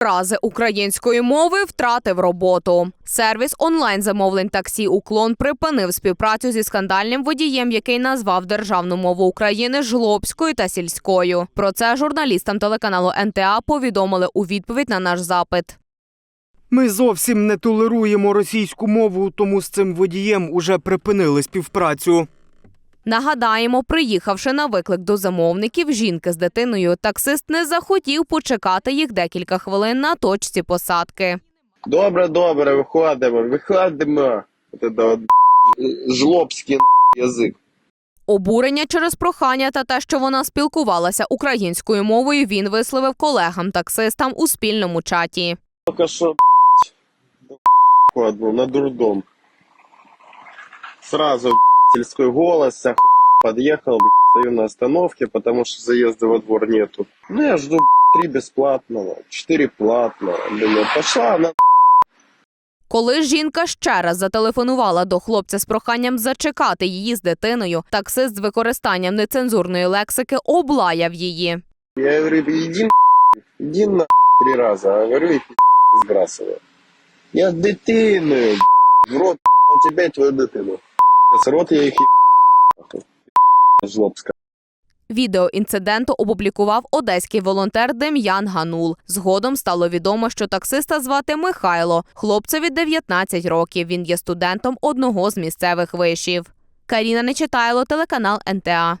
рази української мови втратив роботу. Сервіс онлайн замовлень таксі Уклон припинив співпрацю зі скандальним водієм, який назвав державну мову України жлобською та сільською. Про це журналістам телеканалу НТА повідомили у відповідь на наш запит. Ми зовсім не толеруємо російську мову, тому з цим водієм уже припинили співпрацю. Нагадаємо, приїхавши на виклик до замовників жінки з дитиною, таксист не захотів почекати їх декілька хвилин на точці посадки. Добре, добре, виходимо, виходимо. Жлобський язик. Обурення через прохання та те, що вона спілкувалася українською мовою, він висловив колегам-таксистам у спільному чаті. Только що на дурдом. Сразу сельской голос, вся подъехал, стою на остановке, потому что заезда во двор нету. Ну я жду три бесплатного, четыре платного. Думаю, пошла она Коли жінка ще раз зателефонувала до хлопця з проханням зачекати її з дитиною, таксист з використанням нецензурної лексики облаяв її. Я говорю, иди на иди на три раза. А говорю, и сбрасываю. Я с дитиною, в рот у тебя и твою дитину. С рот я їх жлобська. Відео інциденту опублікував одеський волонтер Дем'ян Ганул. Згодом стало відомо, що таксиста звати Михайло. Хлопцеві 19 років. Він є студентом одного з місцевих вишів. Каріна Нечитайло, телеканал НТА.